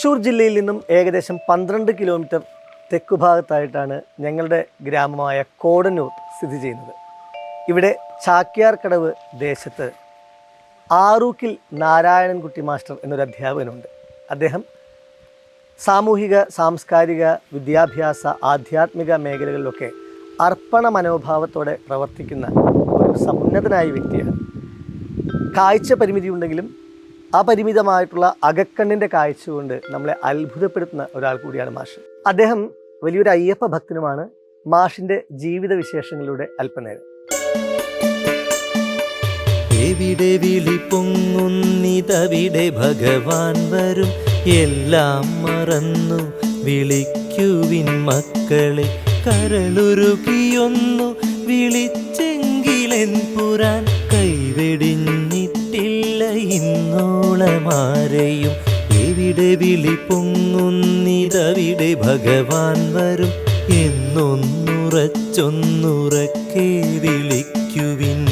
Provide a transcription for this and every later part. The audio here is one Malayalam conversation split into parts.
തൃശ്ശൂർ ജില്ലയിൽ നിന്നും ഏകദേശം പന്ത്രണ്ട് കിലോമീറ്റർ തെക്കുഭാഗത്തായിട്ടാണ് ഞങ്ങളുടെ ഗ്രാമമായ കോടന്നൂർ സ്ഥിതി ചെയ്യുന്നത്. ഇവിടെ ചാക്യാർക്കടവ് ദേശത്ത് ആറൂക്കിൽ നാരായണൻകുട്ടി മാസ്റ്റർ എന്നൊരു അധ്യാപകനുണ്ട്. അദ്ദേഹം സാമൂഹിക സാംസ്കാരിക വിദ്യാഭ്യാസ ആധ്യാത്മിക മേഖലകളിലൊക്കെ അർപ്പണ മനോഭാവത്തോടെ പ്രവർത്തിക്കുന്ന ഒരു സമുന്നതനായ വ്യക്തിയാണ്. കാഴ്ച പരിമിതി ഉണ്ടെങ്കിലും അപരിമിതമായിട്ടുള്ള അകക്കണ്ണിന്റെ കാഴ്ച കൊണ്ട് നമ്മളെ അത്ഭുതപ്പെടുത്തുന്ന ഒരാൾ കൂടിയാണ് മാഷ്. അദ്ദേഹം വലിയൊരു അയ്യപ്പ ഭക്തനുമാണ്. മാഷിന്റെ ജീവിത വിശേഷങ്ങളിലൂടെ അല്പനേരം എവിടെ വിളി പൊങ്ങുന്നിതവിടെ ഭഗവാൻ വരും. എല്ലാം മറന്നു വിളിക്കുവിൻ മക്കളെ. കരളുരുകിയൊന്നു വിളിച്ചെങ്കിലെൻ പുരാൻ ഇന്നോളമാരെയും എവിടെ വിളി പൊങ്ങുന്നിതവിടെ ഭഗവാൻ വരും. എന്നൊന്നുറച്ചൊന്നുറക്കെ വിളിക്കുവിൻ.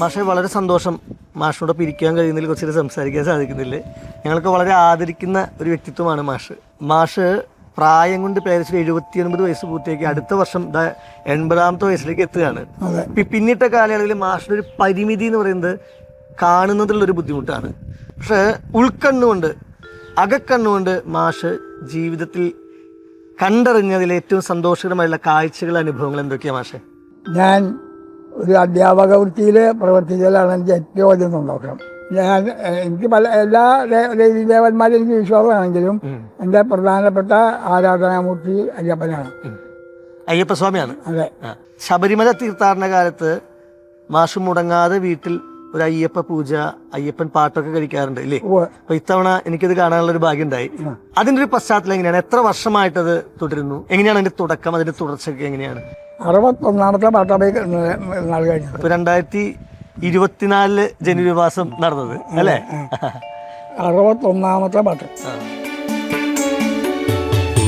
മാഷെ വളരെ സന്തോഷം മാഷിനോട് പിരിക്കാൻ കഴിയുന്നതിൽ കുറച്ചിട്ട് സംസാരിക്കാൻ സാധിക്കുന്നില്ലേ? ഞങ്ങൾക്ക് വളരെ ആദരിക്കുന്ന ഒരു വ്യക്തിത്വമാണ് മാഷ്. മാഷ് പ്രായം കൊണ്ട് ഏകദേശം എഴുപത്തി ഒൻപത് വയസ്സ് പൂർത്തിയാക്കി അടുത്ത വർഷം എൺപതാമത്തെ വയസ്സിലേക്ക് എത്തുകയാണ്. പിന്നിട്ട കാലയളവിൽ മാഷിന്റെ ഒരു പരിമിതി എന്ന് പറയുന്നത് കാണുന്നതിലുള്ളൊരു ബുദ്ധിമുട്ടാണ്. പക്ഷേ ഉൾക്കണ്ണുകൊണ്ട് അകക്കണ്ണുകൊണ്ട് മാഷ് ജീവിതത്തിൽ കണ്ടറിഞ്ഞതിൽ ഏറ്റവും സന്തോഷകരമായുള്ള കാഴ്ചകൾ അനുഭവങ്ങൾ എന്തൊക്കെയാണ് മാഷെ? ഞാൻ ഒരു അധ്യാപക വൃത്തിയിൽ പ്രവർത്തിച്ചാലാണ് എനിക്ക് ഏറ്റവും അധികം സന്തോഷം. ഞാൻ എനിക്ക് പല എല്ലാ ദേവന്മാരും എനിക്ക് വിശ്വാസമാണെങ്കിലും എന്റെ പ്രധാനപ്പെട്ട ആരാധനാമൂർത്തി അയ്യപ്പനാണ്. അയ്യപ്പസ്വാമിയാണ്. അതെ. ശബരിമല തീർത്ഥാടന കാലത്ത് മാഷ് മുടങ്ങാതെ വീട്ടിൽ ഒരു അയ്യപ്പ പൂജ അയ്യപ്പൻ പാട്ടൊക്കെ കഴിക്കാറുണ്ട് അല്ലേ. അപ്പൊ ഇത്തവണ എനിക്കത് കാണാനുള്ള ഒരു ഭാഗ്യം ഉണ്ടായി അതിന്റെ ഒരു പശ്ചാത്തലം എങ്ങനെയാണ്? എത്ര വർഷമായിട്ടത് തുടരുന്നു? എങ്ങനെയാണ് അതിന്റെ തുടക്കം അതിന്റെ തുടർച്ചയൊക്കെ എങ്ങനെയാണ്? അറുപത്തൊന്നാമത്തെ പാട്ടാണ് രണ്ടായിരത്തി ഇരുപത്തിനാലിൽ ജനുവരി മാസം നടന്നത് അല്ലേ? അറുപത്തൊന്നാമത്തെ പാട്ട്.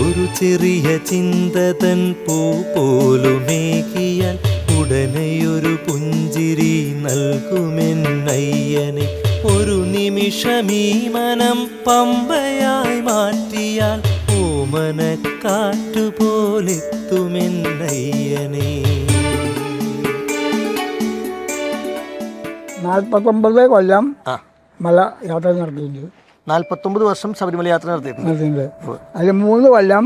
ഒരു ചെറിയ ചിന്തതൻ പൂ പോലുമേകിയാൽ ഉടനെയൊരു പുഞ്ചിരി നൽകുമെന്നയ്യനെ. ഒരു നിമിഷമീ മനം പമ്പയായി മാറ്റിയാൽ ഓമന കാറ്റുപോലെത്തുമെന്നയ്യനെ നാൽപ്പത്തൊമ്പത് കൊല്ലം മല യാത്ര നടത്തിയിട്ടുണ്ട് നാൽപ്പത്തൊമ്പത് വർഷം ശബരിമല യാത്ര നടത്തിയിട്ടുണ്ട്. നടത്തിയിട്ടുണ്ട്. അതിൽ മൂന്ന് കൊല്ലം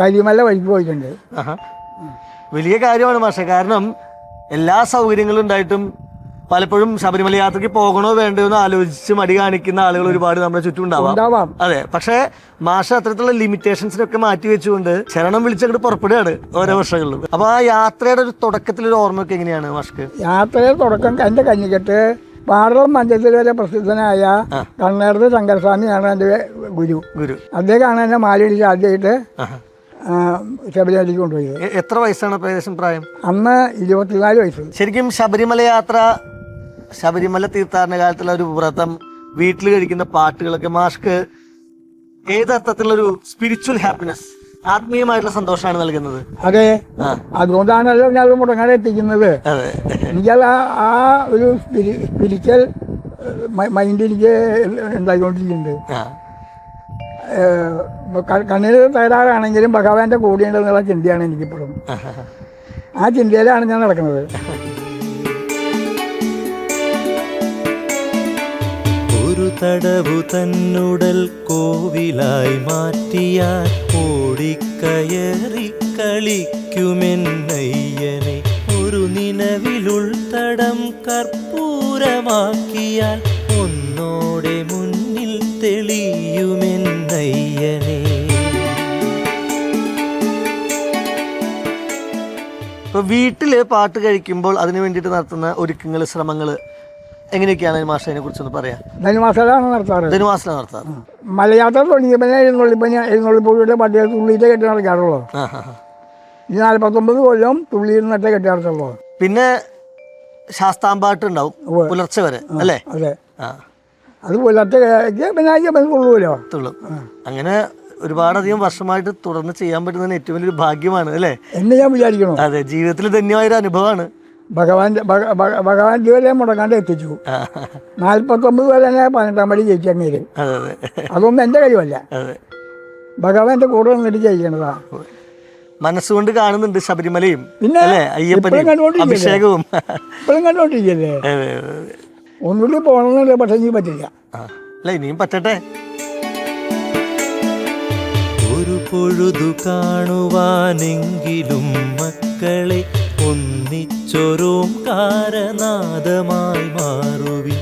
കരിമല വഴിക്ക് പോയിട്ടുണ്ട്. വലിയ കാര്യമാണ് മാഷെ. കാരണം എല്ലാ സൗകര്യങ്ങളും ഉണ്ടായിട്ടും പലപ്പോഴും ശബരിമല യാത്രയ്ക്ക് പോകണോ വേണ്ടോ എന്ന് ആലോചിച്ച് മടി കാണിക്കുന്ന ആളുകൾ ഒരുപാട് നമ്മുടെ ചുറ്റും ഉണ്ടാവാം. അതെ പക്ഷേ മാഷ അത്തരത്തിലുള്ള ലിമിറ്റേഷൻസിനൊക്കെ മാറ്റി വെച്ചുകൊണ്ട് ശരണം വിളിച്ചങ്ങോട്ട് പുറപ്പെടുകയാണ് ഓരോ വർഷങ്ങളിലും. അപ്പൊ ആ യാത്രയുടെ ഒരു തുടക്കത്തിൽ തുടക്കത്തിലൊരു ഓർമ്മയൊക്കെ എങ്ങനെയാണ് മാഷ്ക്ക്? യാത്രയുടെ തുടക്കം എന്റെ കഞ്ഞിക്കെട്ട് പാടളം മഞ്ചത്തിൽ വരെ പ്രസിദ്ധനായ കണ്ണേർത്ത് ശങ്കരസ്വാമിയാണ് എന്റെ ഗുരു. ഗുരു. അദ്ദേഹമാണ് എന്നെ മാലിടിച്ച് ആദ്യമായിട്ട് ശബരിമലയ്ക്ക് കൊണ്ടുപോയത്. എത്ര വയസ്സാണ് ഏകദേശം പ്രായം? അന്ന് ഇരുപത്തിനാല് വയസ്സ്. ശരിക്കും ശബരിമല യാത്ര ശബരിമല തീർത്ഥാടന കാലത്തുള്ള ഒരു വ്രതം വീട്ടിൽ കഴിക്കുന്ന പാട്ടുകളൊക്കെ മാഷ്ക്ക് ഏത് ഒരു സ്പിരിച്വൽ ഹാപ്പിനെസ് ആത്മീയമായിട്ടുള്ള സന്തോഷമാണ് നൽകുന്നത്. അതെ. അതുകൊണ്ടാണല്ലോ ഞാൻ മുടങ്ങാതെ എത്തിക്കുന്നത്. അതെ. എനിക്കത് ആ ഒരു സ്പിരിച്വൽ മൈൻഡ് എനിക്ക് ഉണ്ടായിക്കൊണ്ടിരിക്കുന്നുണ്ട്. കണ്ണിന് തയ്യാറാണെങ്കിലും ഭഗവാന്റെ കൂടെയുണ്ടെന്നുള്ള ചിന്തയാണ് എനിക്കിപ്പോഴും. ആ ചിന്തയിലാണ് ഞാൻ നടക്കുന്നത്. ഒരു തടവു തന്നുടൽ കോവിലായി മാറ്റിയാൽ ഓടിക്കയറി കളിക്കുമെന്നയ്യനെ. ഒരു നിലവിലുൾത്തടം കർപ്പൂരമാക്കിയാൽ ഒന്നോടെ മുന്നിൽ തെളിയുമെന്നയ്യനെ. ഇപ്പോൾ വീട്ടിൽ പാട്ട് കഴിക്കുമ്പോൾ അതിന് വേണ്ടിയിട്ട് നടത്തുന്ന ഒരുക്കങ്ങൾ ശ്രമങ്ങൾ എങ്ങനെയൊക്കെയാണ് മാഷ അതിനെ കുറിച്ചൊന്ന് പറയാം? ധനുമാസമാണ് നടത്താറ്. ധനുമാസ നടത്താറ്. മലയാത്ര തുടങ്ങിയപ്പോൾ എഴുന്നള്ളിപ്പനി എഴുന്നള്ളിപ്പൂഴിയുടെ പട്ടിക തുള്ളിയിലെ കെട്ടി നടക്കാറുള്ളൂ. ഈ നാൽപ്പത്തൊമ്പത് കൊല്ലം തുള്ളിയിൽ നിന്നിട്ടേ കെട്ടി നടത്തുള്ളൂ. പിന്നെ ശാസ്താമ്പാട്ടുണ്ടാവും. പുലർച്ചെ വരെ അല്ലേ? അതെ. അത് പുലർച്ചെ പിന്നെ കൊള്ളുമല്ലോ തുള്ളും. അങ്ങനെ ഒരുപാടധികം വർഷമായിട്ട് തുടർന്ന് ചെയ്യാൻ പറ്റുന്നതിന് ഏറ്റവും വലിയൊരു ഭാഗ്യമാണ് അല്ലേ? എന്നെ ഞാൻ വിചാരിക്കണം അതെ ജീവിതത്തിൽ ധന്യമായൊരു അനുഭവമാണ്. ഭഗവാൻ ഭഗ- ഭഗ- ഭഗവാൻ ഇതുവരെ മുടങ്ങാണ്ട് എത്തിച്ചു. നാൽപ്പത്തൊമ്പത് വരെ തന്നെ പതിനെട്ടാം പടി ജയിച്ചങ്ങേര് അതെ അതെ. അതൊന്നും എന്റെ കഴിവല്ല. ഭഗവാന്റെ കൂടെ നിന്നിട്ട് ജയിക്കണതാ മനസ്സുകൊണ്ട് കാണുന്നുണ്ട് ശബരിമലയും പിന്നെ അഭിഷേകവും. ഇപ്പോഴും അതെ. ഒന്നുകൂടി പോകണമെന്നില്ല പക്ഷെ ഇനി പറ്റില്ല. അല്ല ഇനിയും പറ്റട്ടെ. ഒരു പൊഴുതു കാണുവാനെങ്കിലും മക്കളെ ഒന്നിച്ചൊരോം കാരനാദമായി മാറുവി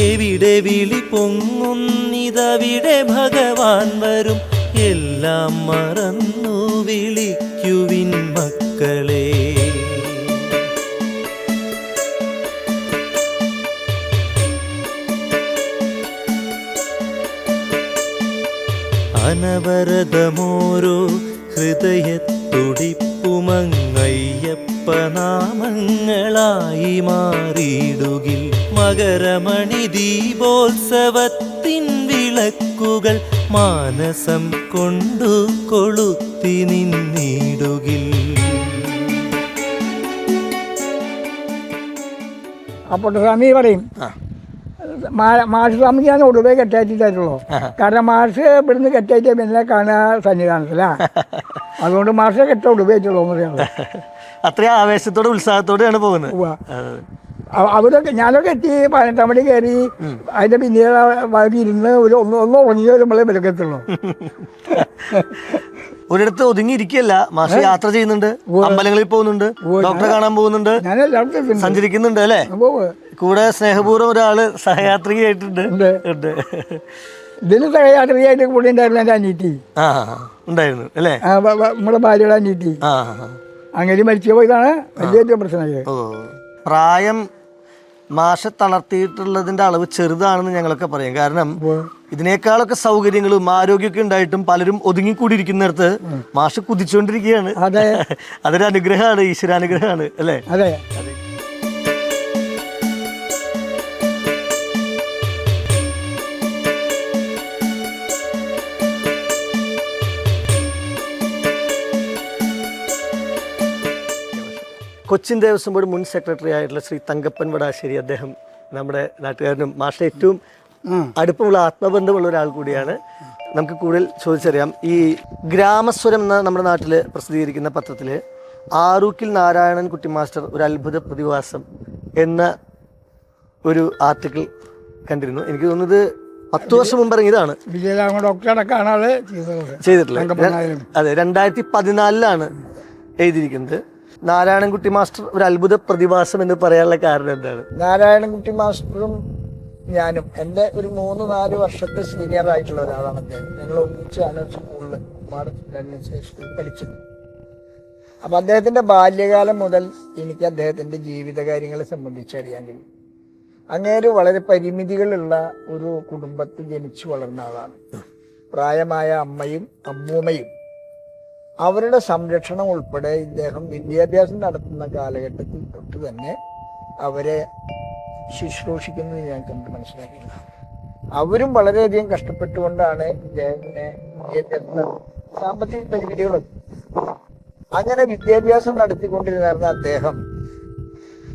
എവിടെ വിളി പൊങ്ങുന്നിതവിടെ ഭഗവാൻ വരും. എല്ലാം മറന്നു വിളിക്കുവിൻ മക്കളെ. അനവരതമോരോ ഹൃദയത്തുടിപ്പുമങ്ങയ്യപ്പനാമങ്ങളായി മാറിയിടുകിൽ. മകരമണി ദീപോത്സവത്തിൻ വിളക്കുകൾ മാനസം കൊണ്ടു കൊളുത്തി നിന്നിടുകിൽ. അപ്പോൾ സ്വാമി പറയും മാഷ് സ്വാമിക്ക് ഞാൻ ഒടുവേ കെട്ടയറ്റിട്ടായിട്ടുള്ളൂ കാരണം മാഷ് ഇവിടുന്ന് കെട്ടയച്ച പിന്നെ കാണുക സന്നിധാനത്തിലാ. അതുകൊണ്ട് മാഷെ കെട്ട ഒടുവേറ്റുള്ളൂ എന്ന് പറയുന്നത് അത്രയും ആവേശത്തോടെ ഉത്സാഹത്തോടെയാണ് പോകുന്നത്. അവരൊക്കെ ഞാനൊക്കെ എത്തി പതിനെട്ടാം മണി കയറി അതിന്റെ പിന്നീട് വഴി ഇരുന്ന് ഒരു ഒന്നോ ഒന്നോ ഉറങ്ങി വരുമ്പോഴേ വിലക്കെത്തുള്ളൂ ഒരിടത്ത് ഒതുങ്ങിയിരിക്കല്ല മാഷ് യാത്ര ചെയ്യുന്നുണ്ട്. അമ്പലങ്ങളിൽ പോകുന്നുണ്ട്. ഡോക്ടറെ കാണാൻ പോകുന്നുണ്ട്. സഞ്ചരിക്കുന്നുണ്ട് അല്ലേ. കൂടെ സ്നേഹപൂർവം ഒരാൾ സഹയാത്രികയായിട്ടുണ്ട്. ഉണ്ട്. ഇതിന് സഹയാത്രികയായിട്ട് കൂടെ ഉണ്ടായിരുന്നു എന്റെ അനീറ്റി ഉണ്ടായിരുന്നു അല്ലേ? നമ്മുടെ ഭാര്യയുടെ അനീറ്റി ആ. അങ്ങനെ മരിച്ചു പോയതാണ് വലിയ പ്രശ്നമായത്. പ്രായം മാഷ തളർത്തിയിട്ടുള്ളതിന്റെ അളവ് ചെറുതാണെന്ന് ഞങ്ങളൊക്കെ പറയും. കാരണം ഇതിനേക്കാളൊക്കെ സൗകര്യങ്ങളും ആരോഗ്യമൊക്കെ ഉണ്ടായിട്ടും പലരും ഒതുങ്ങിക്കൂടിയിരിക്കുന്നിടത്ത് മാഷ് കുതിച്ചുകൊണ്ടിരിക്കുകയാണ്. അതെ. അതൊരു അനുഗ്രഹമാണ് ഈശ്വരാനുഗ്രഹമാണ് അല്ലേ? അതെ. കൊച്ചിൻ ദേവസ്വം ബോർഡ് മുൻ സെക്രട്ടറി ആയിട്ടുള്ള ശ്രീ തങ്കപ്പൻ വടാശ്ശേരി അദ്ദേഹം നമ്മുടെ നാട്ടുകാരനും മാഷ ഏറ്റവും അടുപ്പമുള്ള ആത്മബന്ധമുള്ള ഒരാൾ കൂടിയാണ്. നമുക്ക് കൂടുതൽ ചോദിച്ചറിയാം. ഈ ഗ്രാമസ്വരം എന്ന നമ്മുടെ നാട്ടിൽ പ്രസിദ്ധീകരിക്കുന്ന പത്രത്തിൽ ആറൂക്കിൽ നാരായണൻ കുട്ടി മാസ്റ്റർ ഒരു അത്ഭുത പ്രതിഭാസം എന്ന ഒരു ആർട്ടിക്കിൾ കണ്ടിരുന്നു. എനിക്ക് തോന്നുന്നത് പത്ത് വർഷം മുമ്പ് ഇറങ്ങിയതാണ്. ചെയ്തിട്ടില്ല. അതെ രണ്ടായിരത്തി പതിനാലിലാണ് എഴുതിയിരിക്കുന്നത്. നാരായണൻകുട്ടി മാസ്റ്റർ ഒരു അത്ഭുത പ്രതിഭാസം എന്ന് പറയാനുള്ള കാരണം എന്താണ്? നാരായണൻകുട്ടി മാസ്റ്ററും ഞാനും എന്റെ ഒരു മൂന്ന് നാല് വർഷത്തെ സീനിയർ ആയിട്ടുള്ള ഒരാളാണ് അദ്ദേഹം ഞങ്ങൾ ഒന്നിച്ചാണ് സ്കൂളിൽ പഠിച്ചത് അപ്പം അദ്ദേഹത്തിന്റെ ബാല്യകാലം മുതൽ എനിക്ക് അദ്ദേഹത്തിന്റെ ജീവിത കാര്യങ്ങളെ സംബന്ധിച്ച് അറിയാൻ കഴിയും. അങ്ങേര് വളരെ പരിമിതികളുള്ള ഒരു കുടുംബത്തിൽ ജനിച്ചു വളർന്ന ആളാണ്. പ്രായമായ അമ്മയും അമ്മൂമ്മയും അവരുടെ സംരക്ഷണം ഉൾപ്പെടെ ഇദ്ദേഹം വിദ്യാഭ്യാസം നടത്തുന്ന കാലഘട്ടത്തിൽ തൊട്ട് തന്നെ അവരെ ശുശ്രൂഷിക്കുന്നത് ഞാൻ കണ്ട് മനസ്സിലാക്കുന്നു അവരും വളരെയധികം കഷ്ടപ്പെട്ടുകൊണ്ടാണ് ഇദ്ദേഹത്തിനെ സാമ്പത്തിക പരിമിതികളൊക്കെ അങ്ങനെ വിദ്യാഭ്യാസം നടത്തിക്കൊണ്ടിരുന്ന അദ്ദേഹം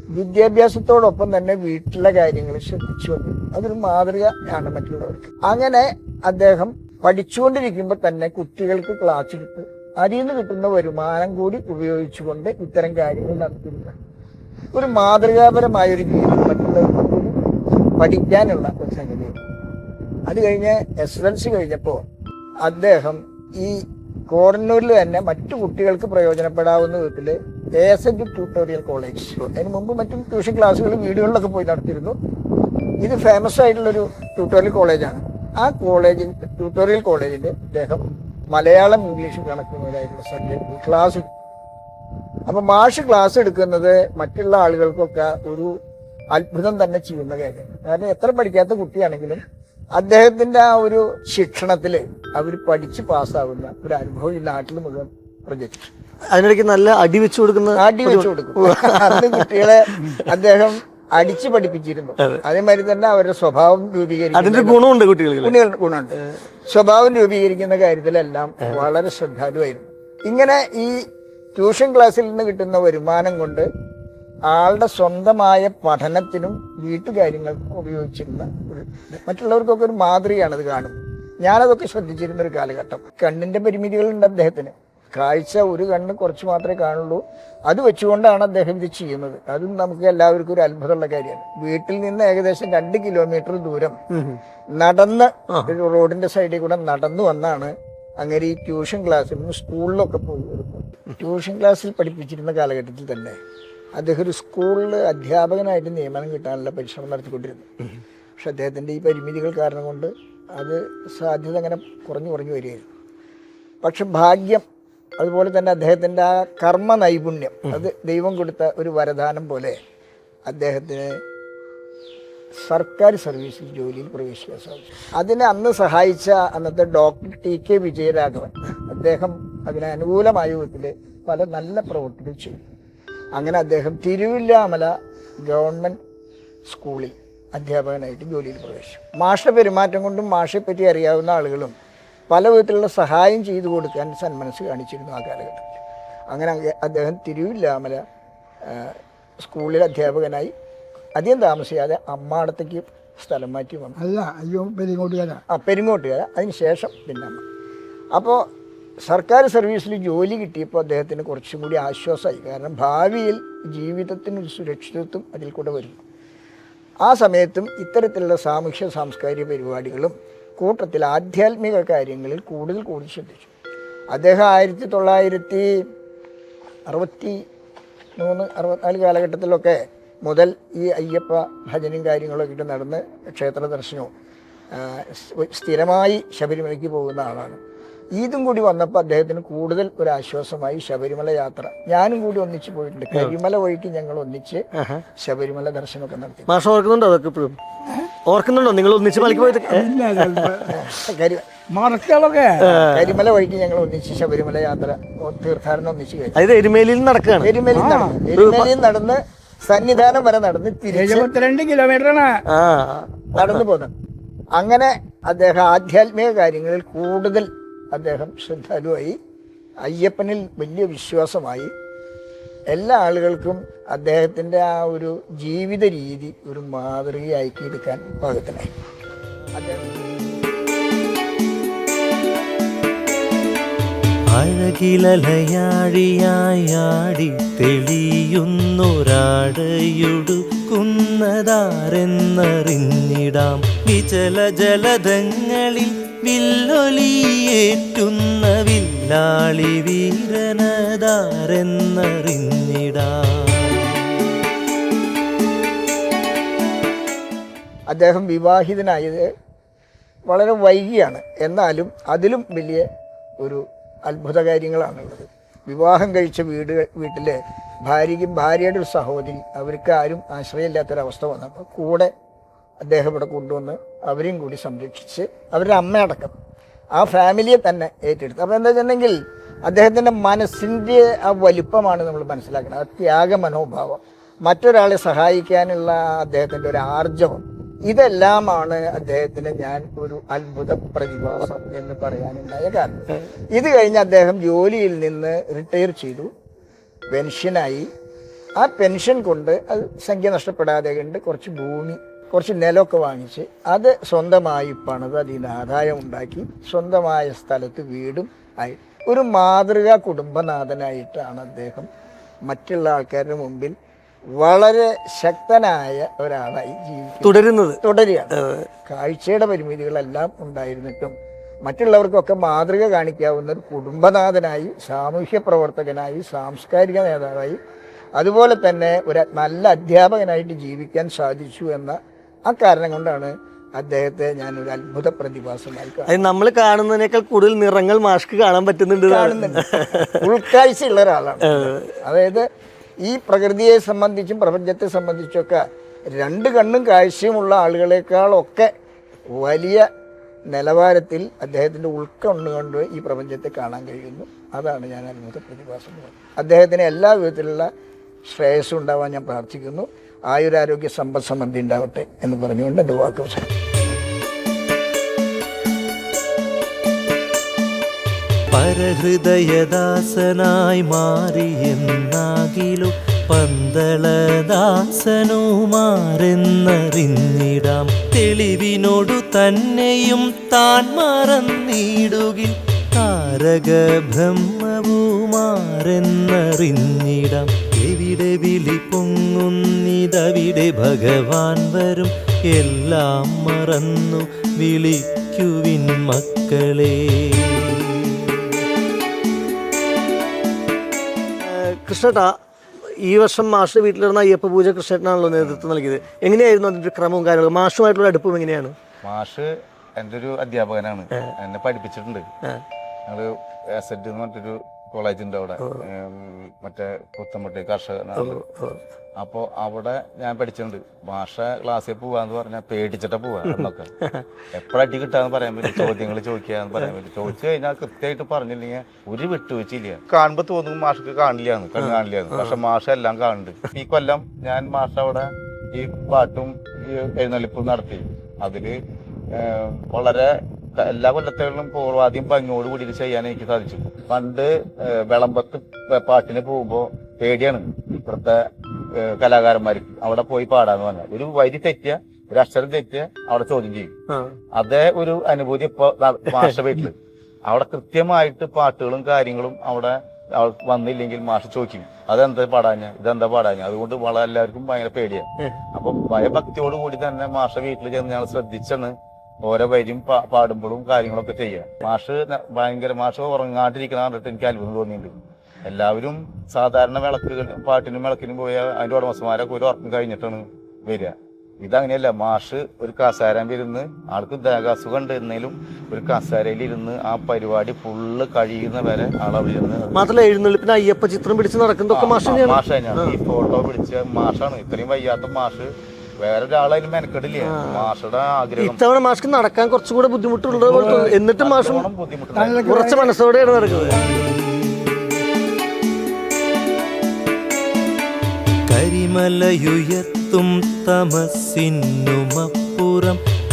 വിദ്യാഭ്യാസത്തോടൊപ്പം തന്നെ വീട്ടിലെ കാര്യങ്ങൾ ശ്രദ്ധിച്ചു വന്നു. അതൊരു മാതൃകയാണ് മറ്റുള്ളവർക്ക്. അങ്ങനെ അദ്ദേഹം പഠിച്ചുകൊണ്ടിരിക്കുമ്പോൾ തന്നെ കുട്ടികൾക്ക് ക്ലാസ് എടുത്ത് അതിൽ നിന്ന് കിട്ടുന്ന വരുമാനം കൂടി ഉപയോഗിച്ചുകൊണ്ട് ഇത്തരം കാര്യങ്ങൾ നടത്തിയിരുന്നു ഒരു മാതൃകാപരമായ ഒരു രീതി മറ്റുള്ളവർക്ക് പഠിക്കാനുള്ള ഒരു സംഗതി. അത് കഴിഞ്ഞ് എസ് എൽ സി കഴിഞ്ഞപ്പോൾ അദ്ദേഹം ഈ കോറന്നൂരിൽ തന്നെ മറ്റു കുട്ടികൾക്ക് പ്രയോജനപ്പെടാവുന്ന വിധത്തിൽ A S N tutorial college അതിന് മുമ്പ് മറ്റും ട്യൂഷൻ ക്ലാസ്സുകൾ വീടുകളിലൊക്കെ പോയി നടത്തിയിരുന്നു. ഇത് ഫേമസ് ആയിട്ടുള്ളൊരു ട്യൂട്ടോറിയൽ കോളേജാണ് ആ കോളേജിൽ ട്യൂട്ടോറിയൽ കോളേജിൽ അദ്ദേഹം മലയാളം ഇംഗ്ലീഷ് കണക്കുന്നതായിട്ടുള്ള സബ്ജക്ട് ക്ലാസ് അപ്പൊ മാഷ് ക്ലാസ് എടുക്കുന്നത് മറ്റുള്ള ആളുകൾക്കൊക്കെ ഒരു അത്ഭുതം തന്നെ ചെയ്യുന്ന കാര്യം കാരണം എത്ര പഠിക്കാത്ത കുട്ടിയാണെങ്കിലും അദ്ദേഹത്തിന്റെ ആ ഒരു ശിക്ഷണത്തിൽ അവർ പഠിച്ച് പാസ്സാവുന്ന ഒരു അനുഭവം ഈ നാട്ടിൽ മുഴുവൻ പ്രചരിച്ചു. അതിനിടയ്ക്ക് നല്ല അടി വെച്ചു കൊടുക്കുന്ന അടി വെച്ചു കൊടുക്കും. അത് കുട്ടികളെ അദ്ദേഹം അടിച്ച് പഠിപ്പിച്ചിരുന്നു. അതേമാതിരി തന്നെ അവരുടെ സ്വഭാവം രൂപീകരിക്കും അതിന്റെ ഗുണമുണ്ട് കുട്ടികൾക്ക് ഗുണ- ഗുണമുണ്ട്. സ്വഭാവം രൂപീകരിക്കുന്ന കാര്യത്തിലെല്ലാം വളരെ ശ്രദ്ധാലുവായിരുന്നു. ഇങ്ങനെ ഈ ട്യൂഷൻ ക്ലാസ്സിൽ നിന്ന് കിട്ടുന്ന വരുമാനം കൊണ്ട് ആളുടെ സ്വന്തമായ പഠനത്തിനും വീട്ടുകാര്യങ്ങൾക്കും ഉപയോഗിച്ചിരുന്ന മറ്റുള്ളവർക്കൊക്കെ ഒരു മാതൃകയാണ് അത് കാണുന്നത്. ഞാനതൊക്കെ ശ്രദ്ധിച്ചിരുന്ന ഒരു കാലഘട്ടം. കണ്ണിന്റെ പരിമിതികളുണ്ട് അദ്ദേഹത്തിന്. കാഴ്ച ഒരു കണ്ണ് കുറച്ച് മാത്രമേ കാണുള്ളൂ. അത് വെച്ചുകൊണ്ടാണ് അദ്ദേഹം ഇത് ചെയ്യുന്നത്. അതും നമുക്ക് എല്ലാവർക്കും ഒരു അത്ഭുതമുള്ള കാര്യമാണ്. വീട്ടിൽ നിന്ന് ഏകദേശം രണ്ട് കിലോമീറ്റർ ദൂരം നടന്ന് റോഡിന്റെ സൈഡിൽ കൂടെ നടന്നു വന്നാണ് അങ്ങനെ ഈ ട്യൂഷൻ ക്ലാസ്സിൽ നിന്ന് സ്കൂളിലൊക്കെ പോയി ട്യൂഷൻ ക്ലാസ്സിൽ പഠിപ്പിച്ചിരുന്ന കാലഘട്ടത്തിൽ തന്നെ അദ്ദേഹം ഒരു സ്കൂളിൽ അധ്യാപകനായിട്ട് നിയമനം കിട്ടാനുള്ള പരിശ്രമം നടത്തിക്കൊണ്ടിരുന്നു. പക്ഷെ അദ്ദേഹത്തിന്റെ ഈ പരിമിതികൾ കാരണം കൊണ്ട് അത് സാധ്യത അങ്ങനെ കുറഞ്ഞു കുറഞ്ഞു വരികയായിരുന്നു. പക്ഷെ ഭാഗ്യം അതുപോലെ തന്നെ അദ്ദേഹത്തിന്റെ ആ കർമ്മ നൈപുണ്യം അത് ദൈവം കൊടുത്ത ഒരു വരദാനം പോലെ അദ്ദേഹത്തിന് സർക്കാർ സർവീസിൽ ജോലിയിൽ പ്രവേശിക്കാൻ സാധിച്ചു. അതിനെ അന്ന് സഹായിച്ച അന്നത്തെ ഡോക്ടർ ടി കെ വിജയരാഘവൻ അദ്ദേഹം അതിന് അനുകൂലമായ വിധത്തിൽ പല നല്ല പ്രവൃത്തികൾ ചെയ്തു. അങ്ങനെ അദ്ദേഹം തിരുവില്ലാമല ഗവൺമെന്റ് സ്കൂളിൽ അധ്യാപകനായിട്ട് ജോലിയിൽ പ്രവേശിച്ചു. മാഷ പെരുമാറ്റം കൊണ്ടും മാഷെ പറ്റി അറിയാവുന്ന ആളുകളും പല വീട്ടിലുള്ള സഹായം ചെയ്തു കൊടുക്കാൻ സന്മനസ് കാണിച്ചിരുന്നു ആ കാലഘട്ടത്തിൽ. അങ്ങനെ അദ്ദേഹം തിരുവില്ലാമല സ്കൂളിൽ അധ്യാപകനായി അധികം താമസിയാതെ അമ്മാടത്തേക്ക് സ്ഥലം മാറ്റി വന്നു. അല്ല അയ്യോ പെരിങ്ങോട്ടുകാര. ആ പെരിങ്ങോട്ടുകാര. അതിന് ശേഷം പിന്നെ അമ്മ. അപ്പോൾ സർക്കാർ സർവീസിൽ ജോലി കിട്ടിയപ്പോൾ അദ്ദേഹത്തിന് കുറച്ചും കൂടി ആശ്വാസമായി. കാരണം ഭാവിയിൽ ജീവിതത്തിന് ഒരു സുരക്ഷിതത്വം അതിൽ കൂടെ വരുന്നു. ആ സമയത്തും ഇത്തരത്തിലുള്ള സാമൂഹ്യ സാംസ്കാരിക പരിപാടികളും കൂട്ടത്തിൽ ആധ്യാത്മിക കാര്യങ്ങളിൽ കൂടുതൽ കൂടുതൽ ശ്രദ്ധിച്ചു. അദ്ദേഹം ആയിരത്തി തൊള്ളായിരത്തി അറുപത്തി മൂന്ന് അറുപത്തിനാല് കാലഘട്ടത്തിലൊക്കെ മുതൽ ഈ അയ്യപ്പ ഭജനയും കാര്യങ്ങളൊക്കെ ഇട്ട് നടന്ന് ക്ഷേത്ര ദർശനവും സ്ഥിരമായി ശബരിമലയ്ക്ക് പോകുന്ന ആളാണ്. ഇതും കൂടി വന്നപ്പോൾ അദ്ദേഹത്തിന് കൂടുതൽ ഒരു ആശ്വാസമായി ശബരിമല യാത്ര. ഞാനും കൂടി ഒന്നിച്ച് പോയിട്ടുണ്ട്. കരിമല വഴിക്ക് ഞങ്ങൾ ഒന്നിച്ച് ശബരിമല ദർശനമൊക്കെ നടത്തി. മാഷ് ഓർക്കുന്നുണ്ടോ അതൊക്കെ ഇപ്പോഴും? ഓർക്കുന്നുണ്ടോ? നിങ്ങൾ ഒന്നിച്ച് മലക്ക് പോയത്? കരി മറക്കളൊക്കെ കരിമല വഴിക്ക് ഞങ്ങൾ ഒന്നിച്ച് ശബരിമല യാത്ര തീർത്ഥാടനം ഒന്നിച്ച് കഴിഞ്ഞു. അതായത് എരുമേലിയിൽ നടക്കുകയാണ്. എരുമേലിയിൽ നടന്നു. എരുമേലിയിൽ നടന്ന് സന്നിധാനം വരെ നടന്ന് തിരിച്ച് കിലോമീറ്റർ കിലോമീറ്ററാണ്. നടന്നു പോകുന്നത് അങ്ങനെ അദ്ദേഹം ആധ്യാത്മിക കാര്യങ്ങളിൽ കൂടുതൽ അദ്ദേഹം ശ്രദ്ധാലുവായി. അയ്യപ്പനിൽ വലിയ വിശ്വാസമായി. എല്ലാ ആളുകൾക്കും അദ്ദേഹത്തിന്റെ ആ ഒരു ജീവിത രീതി ഒരു മാതൃകയാക്കി എടുക്കാൻ പാകത്തിനായി അഴകിലലയാഴിയായാടി തെളിയുന്നൊരാടയുടുക്കുന്നതാരെന്നറിഞ്ഞിടാം. വിചല ജലതങ്ങളിൽ വില്ലൊലിയേറ്റുന്ന വില്ലാളി വീരനതാരെന്നറിഞ്ഞിടാം അദ്ദേഹം വിവാഹിതനായത് വളരെ വൈകിയാണ്. എന്നാലും അതിലും വലിയ ഒരു അത്ഭുത കാര്യങ്ങളാണുള്ളത് വിവാഹം കഴിച്ച വീട് വീട്ടിലെ ഭാര്യയ്ക്കും ഭാര്യയുടെ ഒരു സഹോദരി അവർക്ക് ആരും ആശ്രയമില്ലാത്തൊരവസ്ഥ വന്നപ്പോൾ കൂടെ അദ്ദേഹം ഇവിടെ കൊണ്ടുവന്ന് അവരെയും കൂടി സംരക്ഷിച്ച് അവരുടെ അമ്മയടക്കം ആ ഫാമിലിയെ തന്നെ ഏറ്റെടുത്തു. അപ്പോൾ എന്താ വെച്ചിട്ടുണ്ടെങ്കിൽ അദ്ദേഹത്തിന്റെ മനസ്സിന്റെ ആ വലിപ്പമാണ് നമ്മൾ മനസ്സിലാക്കുന്നത്. ആ ത്യാഗ മനോഭാവം. മറ്റൊരാളെ സഹായിക്കാനുള്ള അദ്ദേഹത്തിന്റെ ഒരു ആർജവം. ഇതെല്ലാമാണ് അദ്ദേഹത്തിന് ഞാൻ ഒരു അത്ഭുത പ്രതിഭാസം എന്ന് പറയാനുണ്ടായ കാരണം. ഇത് കഴിഞ്ഞ് അദ്ദേഹം ജോലിയിൽ നിന്ന് റിട്ടയർ ചെയ്തു. പെൻഷനായി. ആ പെൻഷൻ കൊണ്ട് അത് സംഖ്യ നഷ്ടപ്പെടാതെ കണ്ട് കുറച്ച് ഭൂമി കുറച്ച് നിലമൊക്കെ വാങ്ങിച്ച് അത് സ്വന്തമായി പണിത് അതിൽ നിന്ന് ആദായം ഉണ്ടാക്കി സ്വന്തമായ സ്ഥലത്ത് വീടും ആയി. ഒരു മാതൃകാ കുടുംബനാഥനായിട്ടാണ് അദ്ദേഹം മറ്റുള്ള ആൾക്കാരുടെ മുമ്പിൽ വളരെ ശക്തനായ ഒരാളായി ജീവിക്കുന്നത്. തുടരുന്നത്. തുടരുകയാണ്. കാഴ്ചയുടെ പരിമിതികളെല്ലാം ഉണ്ടായിരുന്നിട്ടും മറ്റുള്ളവർക്കൊക്കെ മാതൃക കാണിക്കാവുന്ന ഒരു കുടുംബനാഥനായി സാമൂഹ്യ പ്രവർത്തകനായി സാംസ്കാരിക നേതാവായി അതുപോലെ തന്നെ ഒരു നല്ല അധ്യാപകനായിട്ട് ജീവിക്കാൻ സാധിച്ചു എന്ന ആ കാരണം കൊണ്ടാണ് അദ്ദേഹത്തെ ഞാൻ ഒരു അത്ഭുത പ്രതിഭാസമായി. അത് നമ്മൾ കാണുന്നതിനേക്കാൾ കൂടുതൽ നിറങ്ങൾ മാഷ്ക്ക് കാണാൻ പറ്റുന്നുണ്ട് ഉൾക്കാഴ്ച ഉള്ള ഉൾക്കാഴ്ചയുള്ള ഒരാളാണ്. അതായത് ഈ പ്രകൃതിയെ സംബന്ധിച്ചും പ്രപഞ്ചത്തെ സംബന്ധിച്ചൊക്കെ രണ്ട് കണ്ണും കാഴ്ചയുമുള്ള ആളുകളെക്കാളൊക്കെ വലിയ നിലവാരത്തിൽ അദ്ദേഹത്തിന്റെ ഉൾക്കണ്ണുകൊണ്ട് ഈ പ്രപഞ്ചത്തെ കാണാൻ കഴിയുന്നു. അതാണ് ഞാൻ അത്ഭുത പ്രതിഭാസം. അദ്ദേഹത്തിന് എല്ലാ വിധത്തിലുള്ള ശ്രേയസ്സും ഉണ്ടാവാൻ ഞാൻ പ്രാർത്ഥിക്കുന്നു. ആയുരാരോഗ്യ സമ്പദ് സമൃദ്ധി ഉണ്ടാവട്ടെ എന്ന് പറഞ്ഞുകൊണ്ട് എന്റെ വാക്ക് അവസാനിപ്പിക്കുന്നു. പരഹൃദയദാസനായി പന്തളദാസനോ മാറെന്നറിഞ്ഞിടാം തെളിവിനോടു തന്നെയും താൻ മറന്നിടുകിൽ താരക ബ്രഹ്മവുമാരെന്നറിഞ്ഞിടാം എവിടെ വിളി പൊങ്ങുന്നിതവിടെ ഭഗവാൻ വരും. എല്ലാം മറന്നു വിളിക്കുവിൻ മക്കളെ. കൃഷ്ണേട്ടാ ഈ വർഷം മാഷ് വീട്ടിലിരുന്ന അയ്യപ്പ പൂജ കൃഷ്ണേട്ടനാണല്ലോ നേതൃത്വം നൽകിയത്. എങ്ങനെയായിരുന്നു അതിന്റെ ഒരു ക്രമവും കാര്യങ്ങളും? മാഷുമായിട്ടുള്ള അടുപ്പം എങ്ങനെയാണ്? മാഷ് എന്റെ ഒരു അധ്യാപകനാണ്. എന്നെ പഠിപ്പിച്ചിട്ടുണ്ട്. ഞങ്ങൾ എസ് എഡ് എന്ന് പറഞ്ഞിട്ടൊരു കോളേജ് ഉണ്ട് അവിടെ മറ്റേ പുത്തമ്പട്ടി കർഷക അപ്പോൾ അവിടെ ഞാൻ പഠിച്ചിട്ടുണ്ട്. ഭാഷ ക്ലാസ്സിൽ പോവാന്ന് പറഞ്ഞാൽ പേടിച്ചിട്ടാ പോവാ എന്നൊക്കെ. എപ്പോഴടി കിട്ടാന്ന് പറയാൻ പറ്റും? ചോദ്യങ്ങൾ ചോദിക്കാന്ന് പറയാൻ പറ്റും. ചോദിച്ചു കഴിഞ്ഞാൽ കൃത്യമായിട്ട് പറഞ്ഞില്ലെങ്കിൽ ഒരു വിട്ടുവീഴ്ചയില്ല. കാണുമ്പോൾ തോന്നും മാഷക്ക് കാണില്ലാന്ന് കണ്ണ് കാണില്ലാന്ന്. പക്ഷെ മാഷ എല്ലാം കാണുന്നുണ്ട്. ഈ കൊല്ലം ഞാൻ മാഷ അവിടെ ഈ പാട്ടും ഈ എഴുന്നള്ളിപ്പും നടത്തി. അതിൽ വളരെ എല്ലാ കൊല്ലത്തുകളിലും പോകും ആദ്യം ഭംഗിയോട് കൂടി ചെയ്യാൻ എനിക്ക് സാധിച്ചു. പണ്ട് വിളമ്പത്ത് പാട്ടിന് പോകുമ്പോ പേടിയാണ്. ഇപ്പോഴത്തെ ഏഹ്, കലാകാരന്മാർക്ക് അവിടെ പോയി പാടാന്ന് പറഞ്ഞാൽ. ഒരു വരി തെറ്റിയ ഒരു അക്ഷരം തെറ്റിയ അവിടെ ചോദ്യം ചെയ്യും. അതേ ഒരു അനുഭൂതി ഇപ്പൊ മാഷ വീട്ടിൽ. അവിടെ കൃത്യമായിട്ട് പാട്ടുകളും കാര്യങ്ങളും അവിടെ അവ- വന്നില്ലെങ്കിൽ മാഷ ചോദിക്കും അതെന്താ പാടാഞ്ഞ? ഇതെന്താ പാടാഞ്ഞ? അതുകൊണ്ട് വളരെ എല്ലാവർക്കും ഭയങ്കര പേടിയാണ് അപ്പൊ ഭയഭക്തിയോട് കൂടി തന്നെ മാഷ വീട്ടിൽ ചെന്ന് ഞങ്ങൾ ശ്രദ്ധിച്ചാണ് ഓരോ വരിയും പാടുമ്പോഴും കാര്യങ്ങളൊക്കെ ചെയ്യുക മാഷ് ഭയങ്കര മാഷ് ഉറങ്ങാണ്ടിരിക്കണം കണ്ടിട്ട് എനിക്ക് അത്ഭുതം തോന്നിയിട്ടുണ്ട്. എല്ലാവരും സാധാരണ വിളക്കുകൾ പാട്ടിനും വിളക്കിനും പോയ അതിന്റെ ഉടമസ്ഥന്മാരൊക്കെ ഒരു ഉറക്കം കഴിഞ്ഞിട്ടാണ് വരിക. ഇതങ്ങനെയല്ല മാഷ് ഒരു കസാരം വിരുന്ന് ആൾക്ക് ദേഹാസുഖം ഉണ്ട് എന്നേലും ഒരു കസാരയിൽ ഇരുന്ന് ആ പരിപാടി ഫുള്ള് കഴിയുന്ന വരെ ആളവിരുന്ന് ഇരുന്ന് മാത്രമല്ല എഴുന്നള്ളിപ്പിന് അയ്യപ്പ ചിത്രം പിടിച്ച് നടക്കുന്നതൊക്കെ മാഷ് മാഷ് ഈ ഫോട്ടോ പിടിച്ച മാഷാണ്. ഇത്രയും വയ്യാത്ത മാഷ് വേറെ ഒരാളതിന് മെനക്കെടില്ല മാഷുടെ ആഗ്രഹം. ഇത്തവണ മാസ്ക് നടക്കാൻ കുറച്ചുകൂടെ ബുദ്ധിമുട്ടുള്ളത് പോലെ തോന്നുന്നു. എന്നിട്ടും മാഷും ബുദ്ധിമുട്ടുണ്ട് ഉറച്ച മനസ്സോടെയാണ് നടക്കുന്നത്. കരിമലയുയർത്തും തമസിന്നുമപ്പുറം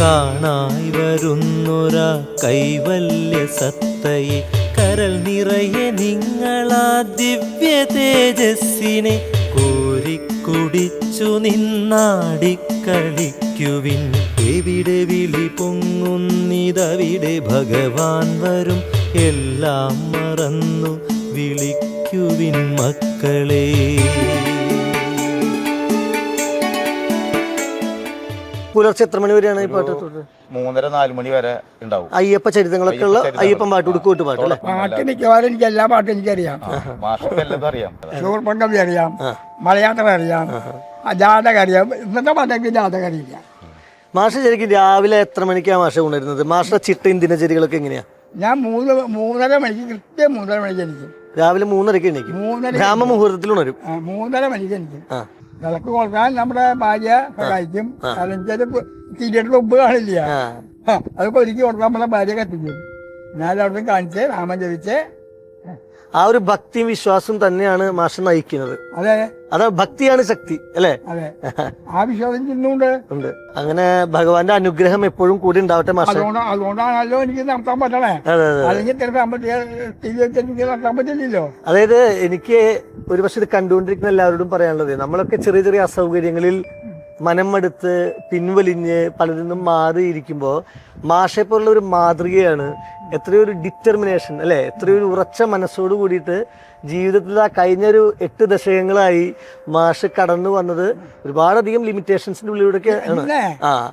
കാണായി വരുന്നൊരാ കൈവല്യ സത്തയെ. കരൽ നിറയെ നിങ്ങളാ ദിവ്യ തേജസ്സിനെ കോരിക്കുടിച്ചു നിന്നാടിക്കളിക്കുവിൻ എവിടെ വിളി പൊങ്ങുന്നിതവിടെ ഭഗവാൻ വരും. എല്ലാം മറന്നു വിളിക്കുവിൻ മക്കളെ. പുലർച്ചെ എത്ര മണി വരെയാണ് ഈ പാട്ട്? മൂന്നര നാല് മണി വരെ ഉണ്ടാവും. അയ്യപ്പ ചരിതങ്ങളൊക്കെ ഉള്ള അയ്യപ്പൻ പാട്ട് ഉടുക്കോട്ട് പാട്ട് അല്ലേ? പാട്ട് മിക്കവാറും എനിക്ക് എല്ലാ പാട്ടും എനിക്കറിയാം. അറിയാം. അറിയാം മലയാളം അറിയാം ജാതക അറിയാം. ഇന്നത്തെ പാട്ടെങ്കിൽ ജാതക അറിയില്ല. മാഷ ശരിക്കും രാവിലെ എത്ര മണിക്കാണ് മാഷ ഉണരുന്നത് മാഷ ചിട്ടയും ദിനചര്യകളൊക്കെ എങ്ങനെയാ? ഞാൻ മൂന്ന് മൂന്നര മണിക്ക് കൃത്യം മൂന്നര മണിക്ക് എനിക്ക് രാവിലെ മൂന്നരക്ക് എണീക്കും. മൂന്നര ഗ്രാമ മുഹൂർത്തത്തിൽ ഉണരും മൂന്നര മണിക്ക് എനിക്ക് ആ. വിളക്ക് കൊടുക്കാൻ നമ്മുടെ ഭാര്യ സഹായിക്കും. അല്ലെങ്കിൽ തിരിയുടെ ഉപ്പ് കാണില്ല. അതൊക്കെ ഒരുക്കി കൊടുക്കാൻ നമ്മുടെ ഭാര്യ കത്തിക്കും. ഞാൻ അവിടെ കാണിച്ച് രാമൻ ജപിച്ച് ആ ഒരു ഭക്തിയും വിശ്വാസവും തന്നെയാണ് മാഷ നയിക്കുന്നത്. അതെ അതാ. ഭക്തിയാണ് ശക്തി അല്ലേ? അതെ. ആ വിശ്വാസം ചെന്നുകൊണ്ട് ഉണ്ട്. അങ്ങനെ ഭഗവാന്റെ അനുഗ്രഹം എപ്പോഴും കൂടി ഉണ്ടാവട്ടെ മാഷ. അതുകൊണ്ട് അതുകൊണ്ടാണല്ലോ എനിക്ക് നടത്താൻ പറ്റണേ. അല്ലെങ്കിൽ നടത്താൻ പറ്റില്ലല്ലോ. അതായത് എനിക്ക് ഒരുപക്ഷെ ഇത് കണ്ടുകൊണ്ടിരിക്കുന്ന എല്ലാവരോടും പറയാനുള്ളത് നമ്മളൊക്കെ ചെറിയ ചെറിയ അസൗകര്യങ്ങളിൽ മനം മടുത്ത് പിൻവലിഞ്ഞ് പലരിൽ നിന്നും മാറിയിരിക്കുമ്പോൾ മാഷെ പോലുള്ള ഒരു മാതൃകയാണ് എത്രയോ ഒരു ഡിറ്റർമിനേഷൻ അല്ലേ? എത്രയോ ഒരു ഉറച്ച മനസ്സോട് കൂടിയിട്ട് ജീവിതത്തിൽ ആ കഴിഞ്ഞൊരു എട്ട് ദശകങ്ങളായി മാഷ് കടന്നു വന്നത് ഒരുപാടധികം ലിമിറ്റേഷൻസിന്റെ ഉള്ളിലൂടെയൊക്കെ ആണ്. ആ.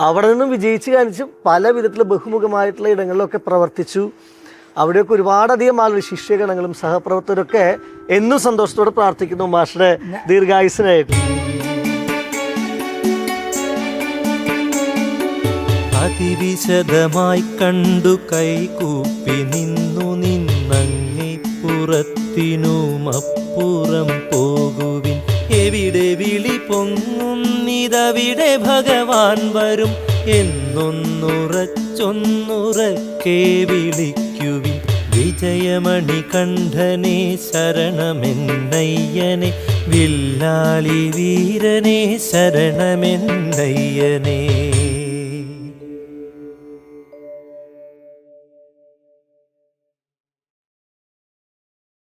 അവിടെ നിന്നും വിജയിച്ച് കാണിച്ച് പല വിധത്തിലുള്ള ബഹുമുഖമായിട്ടുള്ള ഇടങ്ങളിലൊക്കെ പ്രവർത്തിച്ചു. അവിടെയൊക്കെ ഒരുപാടധികം ആളുകൾ ശിഷ്യഗണങ്ങളും സഹപ്രവർത്തകരൊക്കെ എന്നും സന്തോഷത്തോടെ പ്രാർത്ഥിക്കുന്നു മാഷയുടെ ദീർഘായുസിനായിട്ട്. അതിവിശദമായി കണ്ടു കൈകൂപ്പി നിന്നു നിന്നങ്ങി പുറത്തിനുമപ്പുറം പോകുവിൻ. എവിടെ വിളി പൊങ്ങുന്നിതവിടെ ഭഗവാൻ വരും എന്നൊന്നുറച്ചൊന്നുറക്കെ വിളിക്കുവിൻ. വിജയമണി കണ്ഠനെ ശരണമെന്നയ്യനെ വില്ലാളി വീരനെ ശരണമെന്നയ്യനെ.